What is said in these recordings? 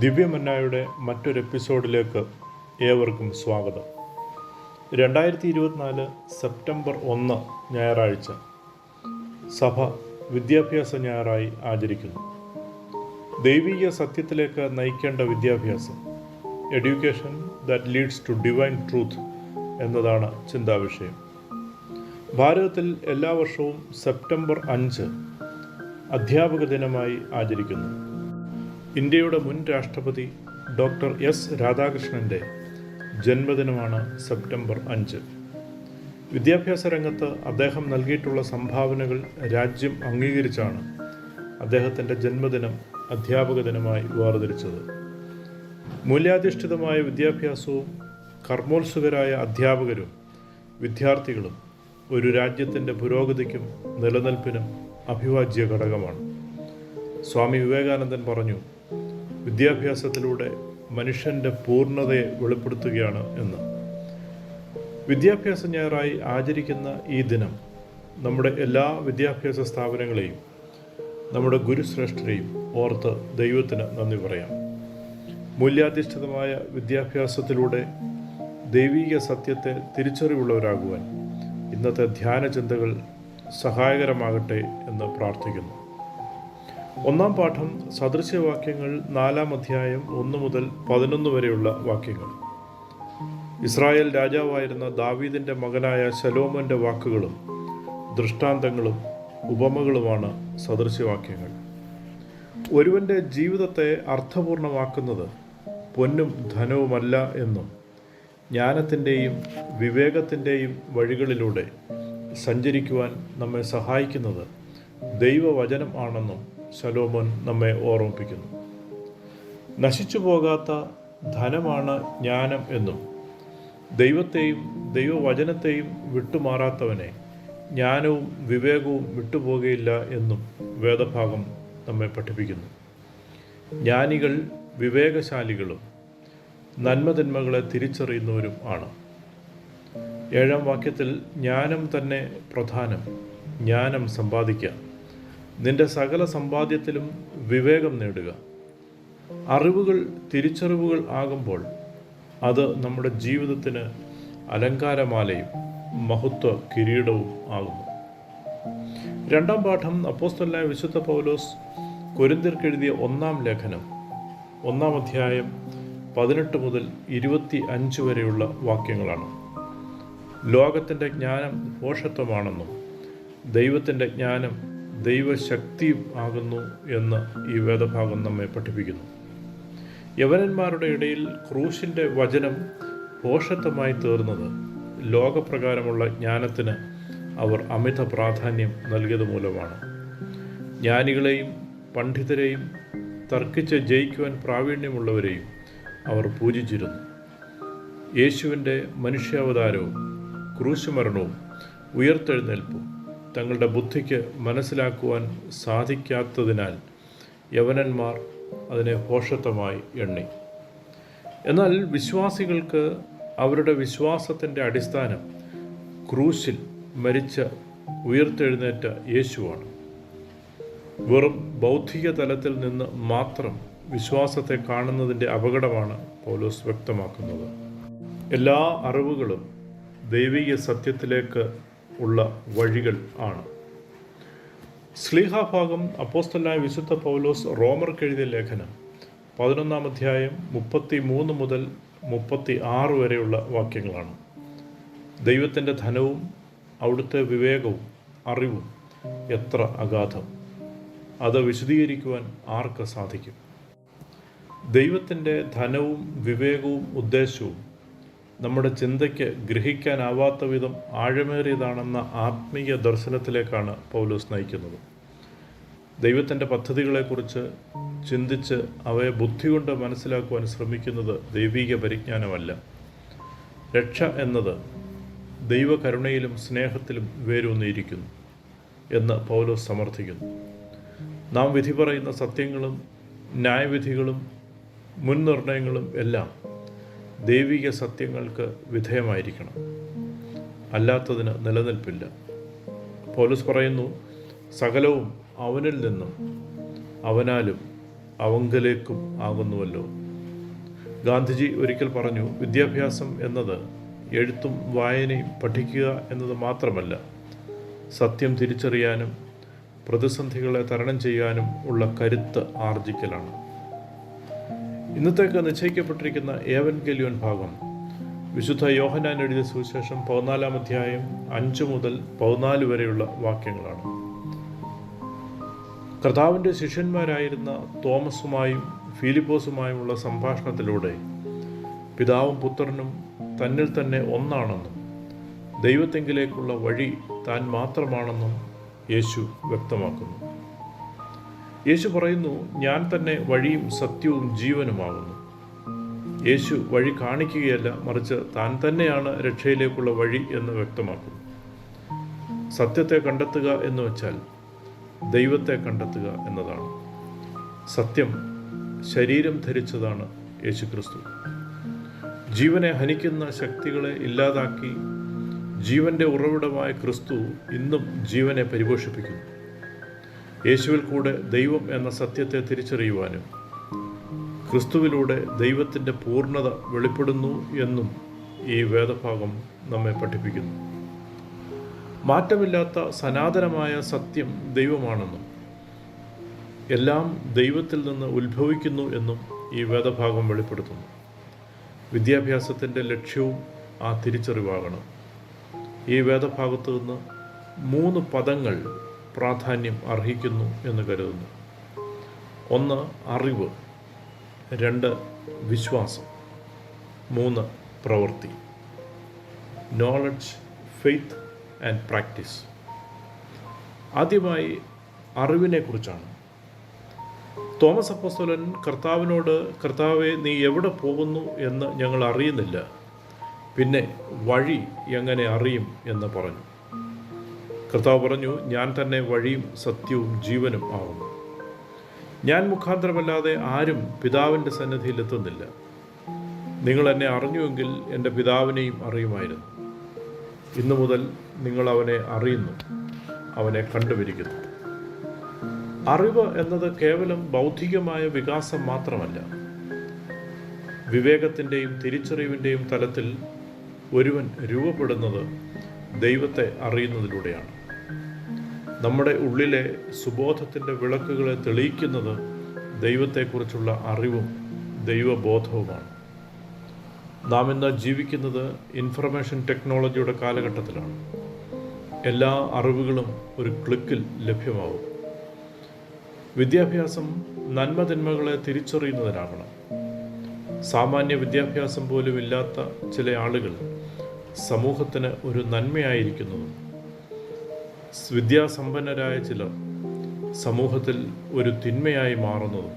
ദിവ്യമന്നായുടെ മറ്റൊരു എപ്പിസോഡിലേക്ക് ഏവർക്കും സ്വാഗതം. രണ്ടായിരത്തി ഇരുപത്തിനാല് സെപ്റ്റംബർ ഒന്ന് ഞായറാഴ്ച സഭ വിദ്യാഭ്യാസ ഞായറായി ആചരിക്കുന്നു. ദൈവീക സത്യത്തിലേക്ക് നയിക്കേണ്ട വിദ്യാഭ്യാസം education that leads to divine truth എന്നതാണ് ചിന്താവിഷയം. ഭാരതത്തിൽ എല്ലാ വർഷവും സെപ്റ്റംബർ അഞ്ച് അധ്യാപക ദിനമായി ആചരിക്കുന്നു. ഇന്ത്യയുടെ മുൻ രാഷ്ട്രപതി ഡോക്ടർ എസ് രാധാകൃഷ്ണന്റെ ജന്മദിനമാണ് സെപ്റ്റംബർ അഞ്ച്. വിദ്യാഭ്യാസ രംഗത്ത് അദ്ദേഹം നൽകിയിട്ടുള്ള സംഭാവനകൾ രാജ്യം അംഗീകരിച്ചാണ് അദ്ദേഹത്തിന്റെ ജന്മദിനം അധ്യാപക ദിനമായി വേർതിരിച്ചത് മൂല്യാധിഷ്ഠിതമായ വിദ്യാഭ്യാസവും കർമ്മോത്സുകരായ അധ്യാപകരും വിദ്യാർത്ഥികളും ഒരു രാജ്യത്തിന്റെ പുരോഗതിക്കും നിലനിൽപ്പിനും അഭിവാജ്യ ഘടകമാണ് സ്വാമി വിവേകാനന്ദൻ പറഞ്ഞു വിദ്യാഭ്യാസത്തിലൂടെ മനുഷ്യന്റെ പൂർണതയെ വെളിപ്പെടുത്തുകയാണ് എന്ന്. വിദ്യാഭ്യാസ ഞായറായി ആചരിക്കുന്ന ഈ ദിനം നമ്മുടെ എല്ലാ വിദ്യാഭ്യാസ സ്ഥാപനങ്ങളെയും നമ്മുടെ ഗുരുശ്രേഷ്ഠരെയും ഓർത്ത് ദൈവത്തിന് നന്ദി പറയാം. മൂല്യാധിഷ്ഠിതമായ വിദ്യാഭ്യാസത്തിലൂടെ ദൈവീക സത്യത്തെ തിരിച്ചറിവുള്ളവരാകുവാൻ ഇന്നത്തെ ധ്യാന ചിന്തകൾ സഹായകരമാകട്ടെ എന്ന് പ്രാർത്ഥിക്കുന്നു. ഒന്നാം പാഠം സദൃശ്യവാക്യങ്ങൾ നാലാം അധ്യായം ഒന്ന് മുതൽ പതിനൊന്ന് വരെയുള്ള വാക്യങ്ങൾ. ഇസ്രായേൽ രാജാവായിരുന്ന ദാവീദിന്റെ മകനായ ശലോമന്റെ വാക്കുകളും ദൃഷ്ടാന്തങ്ങളും ഉപമകളുമാണ് സദൃശ്യവാക്യങ്ങൾ ഒരുവന്റെ ജീവിതത്തെ അർത്ഥപൂർണമാക്കുന്നത് പൊന്നും ധനവുമല്ല എന്നും ജ്ഞാനത്തിന്റെയും വിവേകത്തിന്റെയും വഴികളിലൂടെ സഞ്ചരിക്കുവാൻ നമ്മെ സഹായിക്കുന്നത് ദൈവവചനം ആണെന്നും ശലോമോൻ നമ്മെ ഓർമ്മിപ്പിക്കുന്നു. നശിച്ചു പോകാത്ത ധനമാണ് ജ്ഞാനം എന്നും ദൈവത്തെയും ദൈവവചനത്തെയും വിട്ടുമാറാത്തവനെ ജ്ഞാനവും വിവേകവും വിട്ടുപോകുകയില്ല എന്നും വേദഭാഗം നമ്മെ പഠിപ്പിക്കുന്നു. ജ്ഞാനികൾ വിവേകശാലികളും നന്മതിന്മകളെ തിരിച്ചറിയുന്നവരും ആണ്. ഏഴാം വാക്യത്തിൽ ജ്ഞാനം തന്നെ പ്രധാനം ജ്ഞാനം സമ്പാദിക്കുക. നിന്റെ സകല സമ്പാദ്യത്തിലും വിവേകം നേടുക. അറിവുകൾ തിരിച്ചറിവുകൾ ആകുമ്പോൾ അത് നമ്മുടെ ജീവിതത്തിന് അലങ്കാരമാലയും മഹത്വ കിരീടവും ആകുന്നു. രണ്ടാം പാഠം അപ്പോസ്തലായ വിശുദ്ധ പൗലോസ് കൊരിന്തിർക്കെഴുതിയ ഒന്നാം ലേഖനം ഒന്നാം അധ്യായം പതിനെട്ട് മുതൽ ഇരുപത്തി അഞ്ച് വരെയുള്ള വാക്യങ്ങളാണ്. ലോകത്തിന്റെ ജ്ഞാനം പോഷത്വമാണെന്നും ദൈവത്തിന്റെ ജ്ഞാനം ദൈവശക്തിയും ആകുന്നു എന്ന് ഈ വേദഭാഗം നമ്മെ പഠിപ്പിക്കുന്നു. യവനന്മാരുടെ ഇടയിൽ ക്രൂശിന്റെ വചനം പോഷത്വമായി തീർന്നത് ലോകപ്രകാരമുള്ള ജ്ഞാനത്തിന് അവർ അമിത പ്രാധാന്യം നൽകിയത് മൂലമാണ്. ജ്ഞാനികളെയും പണ്ഡിതരെയും തർക്കിച്ച് ജയിക്കുവാൻ പ്രാവീണ്യമുള്ളവരെയും അവർ പൂജിച്ചിരുന്നു. യേശുവിന്റെ മനുഷ്യാവതാരവും ക്രൂശുമരണവും ഉയർത്തെഴുന്നേൽപ്പും തങ്ങളുടെ ബുദ്ധിക്ക് മനസ്സിലാക്കുവാൻ സാധിക്കാത്തതിനാൽ യവനന്മാർ അതിനെ ഭോഷത്വമായി എണ്ണി. എന്നാൽ വിശ്വാസികൾക്ക് അവരുടെ വിശ്വാസത്തിന്റെ അടിസ്ഥാനം ക്രൂശിൽ മരിച്ച ഉയർത്തെഴുന്നേറ്റ യേശുവാണ്. വെറും ബൗദ്ധിക തലത്തിൽ നിന്ന് മാത്രം വിശ്വാസത്തെ കാണുന്നതിന്റെ അപകടമാണ് പൗലോസ് വ്യക്തമാക്കുന്നത്. എല്ലാ അറിവുകളും ദൈവിക സത്യത്തിലേക്ക് ഉള്ള വഴികൾ ആണ്. സ്ലീഹാഭാഗം അപ്പോസ്തലായ വിശുദ്ധ പൗലോസ് റോമർക്ക് എഴുതിയ ലേഖനം പതിനൊന്നാം അധ്യായം മുപ്പത്തി മൂന്ന് മുതൽ മുപ്പത്തി ആറ് വരെയുള്ള വാക്യങ്ങളാണ്. ദൈവത്തിന്റെ ധനവും അവിടുത്തെ വിവേകവും അറിവും എത്ര അഗാധം. അത് വിശദീകരിക്കുവാൻ ആർക്ക് സാധിക്കും? ദൈവത്തിന്റെ ധനവും വിവേകവും ഉദ്ദേശവും നമ്മുടെ ചിന്തയ്ക്ക് ഗ്രഹിക്കാനാവാത്ത വിധം ആഴമേറിയതാണെന്ന ആത്മീയ ദർശനത്തിലേക്കാണ് പൗലോസ് നയിക്കുന്നത്. ദൈവത്തിന്റെ പദ്ധതികളെക്കുറിച്ച് ചിന്തിച്ച് അവയെ ബുദ്ധി കൊണ്ട് മനസ്സിലാക്കുവാൻ ശ്രമിക്കുന്നത് ദൈവിക പരിജ്ഞാനമല്ല. രക്ഷ എന്നത് ദൈവകരുണയിലും സ്നേഹത്തിലും വേരൂന്നിയിരിക്കുന്നു എന്ന് പൗലോസ് സമർത്ഥിക്കുന്നു. നാം വിധി പറയുന്ന സത്യങ്ങളും ന്യായവിധികളും മുൻനിർണയങ്ങളും എല്ലാം ദൈവിക സത്യങ്ങൾക്ക് വിധേയമായിരിക്കണം. അല്ലാത്തതിന് നിലനിൽപ്പില്ല. പോലീസ് പറയുന്നു സകലവും അവനിൽ നിന്നും അവനാലും അവങ്കലേക്കും ആകുന്നുവല്ലോ. ഗാന്ധിജി ഒരിക്കൽ പറഞ്ഞു വിദ്യാഭ്യാസം എന്നത് എഴുത്തും വായനയും പഠിക്കുക എന്നത് മാത്രമല്ല സത്യം തിരിച്ചറിയാനും പ്രതിസന്ധികളെ തരണം ചെയ്യാനും ഉള്ള കരുത്ത് ആർജിക്കലാണ്. ഇന്നത്തേക്ക് നിശ്ചയിക്കപ്പെട്ടിരിക്കുന്ന ഏവൻ ഗലിയൻ ഭാഗം. വിശുദ്ധ യോഹനാൻ എഴുതിയ സുവിശേഷം പതിനാലാം അധ്യായം അഞ്ച് മുതൽ പതിനാല് വരെയുള്ള വാക്യങ്ങളാണ്. കർത്താവിന്റെ ശിഷ്യന്മാരായിരുന്ന തോമസുമായും ഫിലിപ്പോസുമായുമുള്ള സംഭാഷണത്തിലൂടെ പിതാവും പുത്രനും തന്നിൽ തന്നെ ഒന്നാണെന്നും ദൈവത്തെങ്കിലേക്കുള്ള വഴി താൻ മാത്രമാണെന്നും യേശു വ്യക്തമാക്കുന്നു. യേശു പറയുന്നു ഞാൻ തന്നെ വഴിയും സത്യവും ജീവനുമാകുന്നു. യേശു വഴി കാണിക്കുകയല്ല മറിച്ച് താൻ തന്നെയാണ് രക്ഷയിലേക്കുള്ള വഴി എന്ന് വ്യക്തമാക്കുന്നു. സത്യത്തെ കണ്ടെത്തുക എന്ന് വെച്ചാൽ ദൈവത്തെ കണ്ടെത്തുക എന്നതാണ്. സത്യം ശരീരം ധരിച്ചതാണ് യേശു ക്രിസ്തു ജീവനെ ഹനിക്കുന്ന ശക്തികളെ ഇല്ലാതാക്കി ജീവന്റെ ഉറവിടമായ ക്രിസ്തു ഇന്നും ജീവനെ പരിപോഷിപ്പിക്കുന്നു. യേശുവിൽ കൂടെ ദൈവം എന്ന സത്യത്തെ തിരിച്ചറിയുവാനും ക്രിസ്തുവിലൂടെ ദൈവത്തിന്റെ പൂർണത വെളിപ്പെടുന്നു എന്നും ഈ വേദഭാഗം നമ്മെ പഠിപ്പിക്കുന്നു. മാറ്റമില്ലാത്ത സനാതനമായ സത്യം ദൈവമാണെന്നും എല്ലാം ദൈവത്തിൽ നിന്ന് ഉത്ഭവിക്കുന്നു എന്നും ഈ വേദഭാഗം വെളിപ്പെടുത്തുന്നു. വിദ്യാഭ്യാസത്തിന്റെ ലക്ഷ്യവും ആ തിരിച്ചറിവാകണം. ഈ വേദഭാഗത്തു നിന്ന് മൂന്ന് പദങ്ങൾ പ്രാധാന്യം അർഹിക്കുന്നു എന്ന് കരുതുന്നു. ഒന്ന് അറിവ്. രണ്ട് വിശ്വാസം. മൂന്ന് പ്രവൃത്തി. നോളജ് ഫെയ്ത്ത് ആൻഡ് പ്രാക്ടീസ് ആദ്യമായി അറിവിനെക്കുറിച്ചാണ്. തോമസ് അപ്പസ്തോലൻ കർത്താവിനോട് കർത്താവെ നീ എവിടെ പോകുന്നു? എന്ന് ഞങ്ങൾ അറിയുന്നില്ല. പിന്നെ വഴി എങ്ങനെ അറിയും? എന്ന് പറഞ്ഞു. കർത്താവ് പറഞ്ഞു ഞാൻ തന്നെ വഴിയും സത്യവും ജീവനും ആകുന്നു ഞാൻ മുഖാന്തരമല്ലാതെ ആരും പിതാവിന്റെ സന്നിധിയിൽ എത്തുന്നില്ല. നിങ്ങൾ എന്നെ അറിഞ്ഞുവെങ്കിൽ എന്റെ പിതാവിനെയും അറിയുമായിരുന്നു. ഇന്നു മുതൽ നിങ്ങൾ അവനെ അറിയുന്നു അവനെ കണ്ടുപിടിക്കുന്നു. അറിവ് എന്നത് കേവലം ബൗദ്ധികമായ വികാസം മാത്രമല്ല. വിവേകത്തിന്റെയും തിരിച്ചറിവിന്റെയും തലത്തിൽ ഒരുവൻ രൂപപ്പെടുന്നത് ദൈവത്തെ അറിയുന്നതിലൂടെയാണ്. നമ്മുടെ ഉള്ളിലെ സുബോധത്തിന്റെ വിളക്കുകളെ തെളിയിക്കുന്നത് ദൈവത്തെക്കുറിച്ചുള്ള അറിവും ദൈവബോധവുമാണ്. നാം ഇന്ന് ജീവിക്കുന്നത് ഇൻഫർമേഷൻ ടെക്നോളജിയുടെ കാലഘട്ടത്തിലാണ്. എല്ലാ അറിവുകളും ഒരു ക്ലിക്കിൽ ലഭ്യമാവും. വിദ്യാഭ്യാസം നന്മതിന്മകളെ തിരിച്ചറിയുന്നതിനാകണം. സാമാന്യ വിദ്യാഭ്യാസം പോലും ഇല്ലാത്ത ചില ആളുകൾ സമൂഹത്തിന് ഒരു നന്മയായിരിക്കുന്നതും വിദ്യാസമ്പന്നരായ ചിലർ സമൂഹത്തിൽ ഒരു തിന്മയായി മാറുന്നതും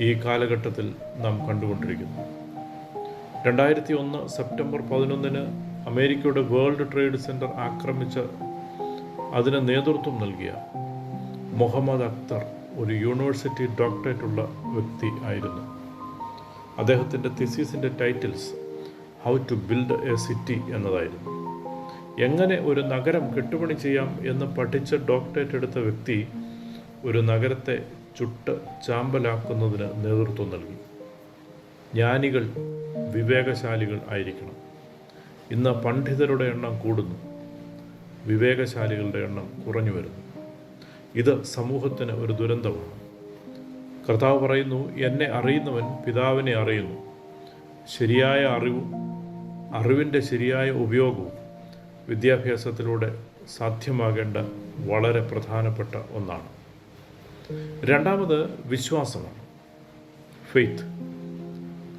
ഈ കാലഘട്ടത്തിൽ നാം കണ്ടുകൊണ്ടിരിക്കുന്നു. രണ്ടായിരത്തി ഒന്ന് സെപ്റ്റംബർ പതിനൊന്നിന് അമേരിക്കയുടെ വേൾഡ് ട്രേഡ് സെന്റർ ആക്രമിച്ച അതിന് നേതൃത്വം നൽകിയ മുഹമ്മദ് അക്തർ ഒരു യൂണിവേഴ്സിറ്റി ഡോക്ടറേറ്റ് ഉള്ള വ്യക്തി ആയിരുന്നു. അദ്ദേഹത്തിന്റെ തിസീസിന്റെ titles how to build a city എന്നതായിരുന്നു. എങ്ങനെ ഒരു നഗരം കെട്ടുപണി ചെയ്യാം എന്ന് പഠിച്ച ഡോക്ടറേറ്റ് എടുത്ത വ്യക്തി ഒരു നഗരത്തെ ചുട്ട് ചാമ്പലാക്കുന്നതിന് നേതൃത്വം നൽകി. ജ്ഞാനികൾ വിവേകശാലികൾ ആയിരിക്കണം. ഇന്ന് പണ്ഡിതരുടെ എണ്ണം കൂടുന്നു. വിവേകശാലികളുടെ എണ്ണം കുറഞ്ഞു വരുന്നു. ഇത് സമൂഹത്തിന് ഒരു ദുരന്തമാണ്. കർത്താവ് പറയുന്നു എന്നെ അറിയുന്നവൻ പിതാവിനെ അറിയുന്നു. ശരിയായ അറിവും അറിവിന്റെ ശരിയായ ഉപയോഗവും വിദ്യാഭ്യാസത്തിലൂടെ സാധ്യമാകേണ്ട വളരെ പ്രധാനപ്പെട്ട ഒന്നാണ്. രണ്ടാമത് വിശ്വാസമാണ്. ഫെയ്ത്ത്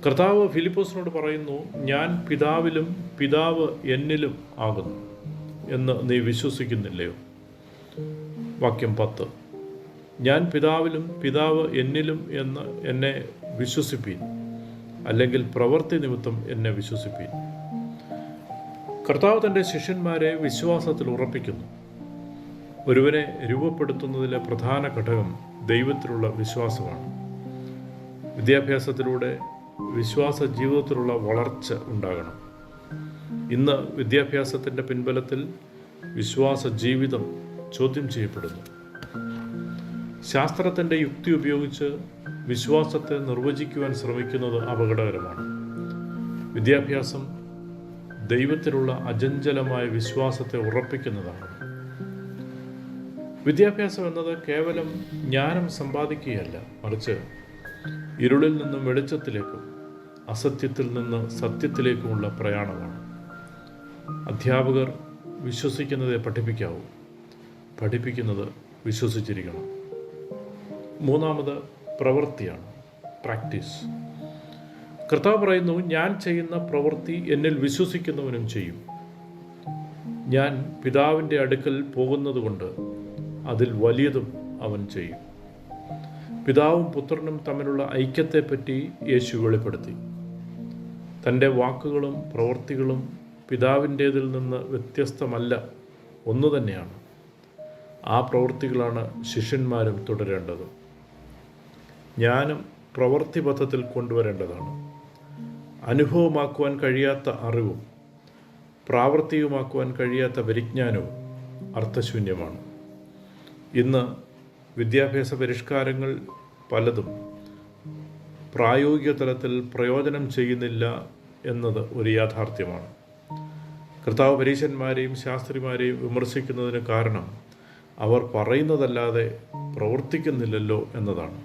കർത്താവ് ഫിലിപ്പോസിനോട് പറയുന്നു ഞാൻ പിതാവിലും പിതാവ് എന്നിലും ആകുന്നു എന്ന് നീ വിശ്വസിക്കുന്നില്ലയോ? വാക്യം പത്ത്. ഞാൻ പിതാവിലും പിതാവ് എന്നിലും എന്ന് എന്നെ വിശ്വസിപ്പീൻ അല്ലെങ്കിൽ പ്രവൃത്തി നിമിത്തം എന്നെ വിശ്വസിപ്പീൻ. കർത്താവ് തന്റെ ശിഷ്യന്മാരെ വിശ്വാസത്തിൽ ഉറപ്പിക്കുന്നു. ഒരുവനെ രൂപപ്പെടുത്തുന്നതിലെ പ്രധാന ഘടകം ദൈവത്തിലുള്ള വിശ്വാസമാണ്. വിദ്യാഭ്യാസത്തിലൂടെ വിശ്വാസ ജീവിതത്തിലുള്ള വളർച്ച ഉണ്ടാകണം. ഇന്ന് വിദ്യാഭ്യാസത്തിന്റെ പിൻബലത്തിൽ വിശ്വാസ ജീവിതം ചോദ്യം ചെയ്യപ്പെടുന്നു. ശാസ്ത്രത്തിന്റെ യുക്തി ഉപയോഗിച്ച് വിശ്വാസത്തെ നിർവചിക്കുവാൻ ശ്രമിക്കുന്നത് അപകടകരമാണ്. വിദ്യാഭ്യാസം ദൈവത്തിലുള്ള അജഞ്ചലമായ വിശ്വാസത്തെ ഉറപ്പിക്കുന്നതാണ്. വിദ്യാഭ്യാസം എന്നത് കേവലം ജ്ഞാനം സമ്പാദിക്കുകയല്ല. മറിച്ച് ഇരുളിൽ നിന്നും വെളിച്ചത്തിലേക്കും അസത്യത്തിൽ നിന്ന് സത്യത്തിലേക്കുമുള്ള പ്രയാണമാണ്. അധ്യാപകർ വിശ്വസിക്കുന്നതേ പഠിപ്പിക്കാവൂ. പഠിപ്പിക്കുന്നത് വിശ്വസിച്ചിരിക്കണം. മൂന്നാമത് പ്രവൃത്തിയാണ് പ്രാക്ടീസ്. കർത്താവ് പറയുന്നു ഞാൻ ചെയ്യുന്ന പ്രവൃത്തി എന്നിൽ വിശ്വസിക്കുന്നവനും ചെയ്യും. ഞാൻ പിതാവിന്റെ അടുക്കൽ പോകുന്നതുകൊണ്ട് അതിൽ വലിയതും അവൻ ചെയ്യും. പിതാവും പുത്രനും തമ്മിലുള്ള ഐക്യത്തെപ്പറ്റി യേശു വെളിപ്പെടുത്തി. തന്റെ വാക്കുകളും പ്രവൃത്തികളും പിതാവിന്റേതിൽ നിന്ന് വ്യത്യസ്തമല്ല ഒന്നു തന്നെയാണ്. ആ പ്രവൃത്തികളാണ് ശിഷ്യന്മാരും തുടരേണ്ടത്. ഞാനും പ്രവൃത്തിപഥത്തിൽ കൊണ്ടുവരേണ്ടതാണ്. അനുഭവമാക്കുവാൻ കഴിയാത്ത അറിവും പ്രാവർത്തികമാക്കുവാൻ കഴിയാത്ത പരിജ്ഞാനവും അർത്ഥശൂന്യമാണ്. ഇന്ന് വിദ്യാഭ്യാസ പരിഷ്കാരങ്ങൾ പലതും പ്രായോഗിക തലത്തിൽ പ്രയോജനം ചെയ്യുന്നില്ല എന്നത് ഒരു യാഥാർത്ഥ്യമാണ്. കർത്താവ് പരീശന്മാരെയും ശാസ്ത്രിമാരെയും വിമർശിക്കുന്നതിന് കാരണം അവർ പറയുന്നതല്ലാതെ പ്രവർത്തിക്കുന്നില്ലല്ലോ എന്നതാണ്.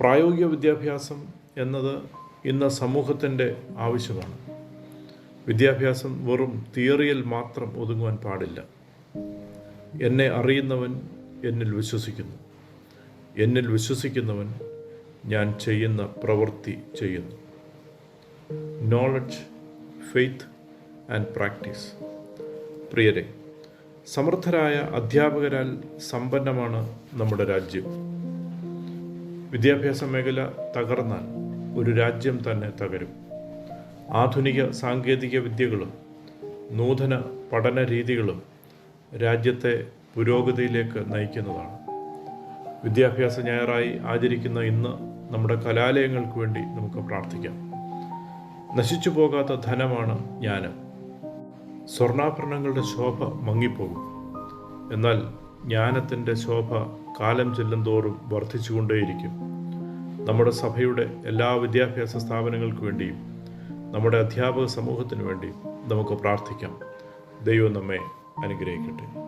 പ്രായോഗിക വിദ്യാഭ്യാസം എന്നത് ഇന്ന് സമൂഹത്തിന്റെ ആവശ്യമാണ്. വിദ്യാഭ്യാസം വെറും തിയറിയിൽ മാത്രം ഒതുങ്ങുവാൻ പാടില്ല. എന്നെ അറിയുന്നവൻ എന്നിൽ വിശ്വസിക്കുന്നു. എന്നിൽ വിശ്വസിക്കുന്നവൻ ഞാൻ ചെയ്യുന്ന പ്രവൃത്തി ചെയ്യുന്നു. നോളജ് ഫെയ്ത്ത് ആൻഡ് പ്രാക്ടീസ് പ്രിയരെ സമർത്ഥരായ അധ്യാപകരാൽ സമ്പന്നമാണ് നമ്മുടെ രാജ്യം. വിദ്യാഭ്യാസ മേഖല തകർന്നാൽ ഒരു രാജ്യം തന്നെ തകരും. ആധുനിക സാങ്കേതിക വിദ്യകളും നൂതന പഠന രീതികളും രാജ്യത്തെ പുരോഗതിയിലേക്ക് നയിക്കുന്നതാണ്. വിദ്യാഭ്യാസ ഞായറായി ആചരിക്കുന്ന ഇന്ന് നമ്മുടെ കലാലയങ്ങൾക്ക് വേണ്ടി നമുക്ക് പ്രാർത്ഥിക്കാം. നശിച്ചു പോകാത്ത ധനമാണ് ജ്ഞാനം. സ്വർണാഭരണങ്ങളുടെ ശോഭ മങ്ങിപ്പോകും. എന്നാൽ ജ്ഞാനത്തിന്റെ ശോഭ കാലം ചെല്ലും തോറും വർദ്ധിച്ചുകൊണ്ടേയിരിക്കും. നമ്മുടെ സഭയുടെ എല്ലാ വിദ്യാഭ്യാസ സ്ഥാപനങ്ങൾക്ക് വേണ്ടിയും നമ്മുടെ അധ്യാപക സമൂഹത്തിന് വേണ്ടിയും നമുക്ക് പ്രാർത്ഥിക്കാം. ദൈവം നമ്മെ അനുഗ്രഹിക്കട്ടെ.